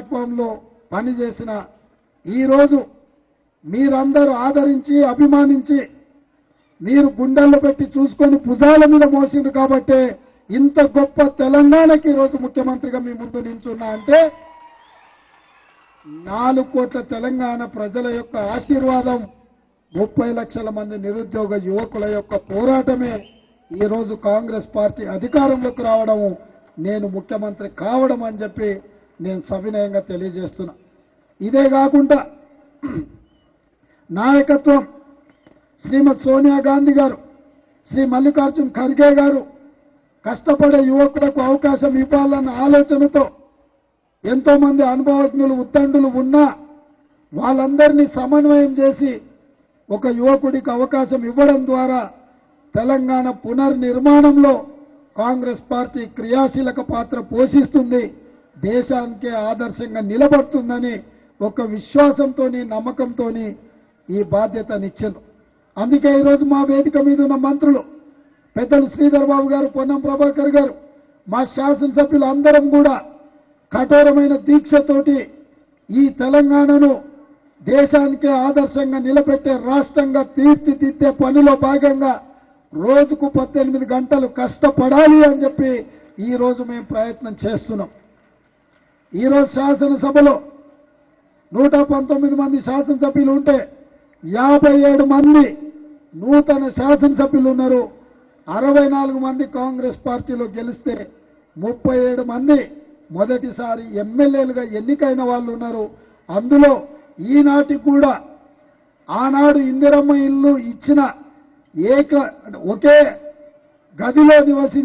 ప్లాట్ఫామ్లో పనిచేసిన ఈరోజు మీరందరూ ఆదరించి అభిమానించి మీరు గుండెల్లో పెట్టి చూసుకొని భుజాల మీద మోసింది కాబట్టే ఇంత గొప్ప తెలంగాణకి ఈరోజు ముఖ్యమంత్రిగా మీ ముందు నించున్నా అంటే నాలుగు కోట్ల తెలంగాణ ప్రజల యొక్క ఆశీర్వాదం ముప్పై లక్షల మంది నిరుద్యోగ యువకుల యొక్క పోరాటమే ఈ రోజు కాంగ్రెస్ పార్టీ అధికారంలోకి రావడము. నేను ముఖ్యమంత్రి కావడం అని చెప్పి నేను సవినయంగా తెలియజేస్తున్నా. ఇదే కాకుండా నాయకత్వం శ్రీమతి సోనియా గాంధీ గారు శ్రీ మల్లికార్జున్ ఖర్గే గారు కష్టపడే యువకులకు అవకాశం ఇవ్వాలన్న ఆలోచనతో ఎంతోమంది అనుభవజ్ఞులు ఉత్తండులు ఉన్నా వాళ్ళందరినీ సమన్వయం చేసి ఒక యువకుడికి అవకాశం ఇవ్వడం ద్వారా తెలంగాణ పునర్నిర్మాణంలో కాంగ్రెస్ పార్టీ క్రియాశీలక పాత్ర పోషిస్తుంది. దేశానికే ఆదర్శంగా నిలబడుతుందని ఒక విశ్వాసంతో నమ్మకంతో ఈ బాధ్యతనిచ్చారు అందుకే ఈరోజు మా వేదిక మీద ఉన్న మంత్రులు పెద్దలు శ్రీధర్ బాబు గారు పొన్నం ప్రభాకర్ గారు మా శాసనసభ్యులు అందరం కూడా కఠోరమైన దీక్షతోటి ఈ తెలంగాణను దేశానికే ఆదర్శంగా నిలబెట్టే రాష్ట్రంగా తీర్చిదిద్దే పనిలో భాగంగా రోజుకు పద్దెనిమిది గంటలు కష్టపడాలి అని చెప్పి ఈ రోజు మేము ప్రయత్నం చేస్తున్నాం. ఈరోజు శాసనసభలో నూట పంతొమ్మిది మంది శాసనసభ్యులు ఉంటే యాభై ఏడు మంది నూతన శాసనసభ్యులు ఉన్నారు. అరవై నాలుగు మంది కాంగ్రెస్ పార్టీలో గెలిస్తే ముప్పై ఏడు మంది మొదటిసారి ఎమ్మెల్యేలుగా ఎన్నికైన వాళ్ళు ఉన్నారు. అందులో ఈనాటి కూడా ఆనాడు ఇందిరమ్మ ఇల్లు ఇచ్చిన ఏక ఒకే గదిలో నివసించే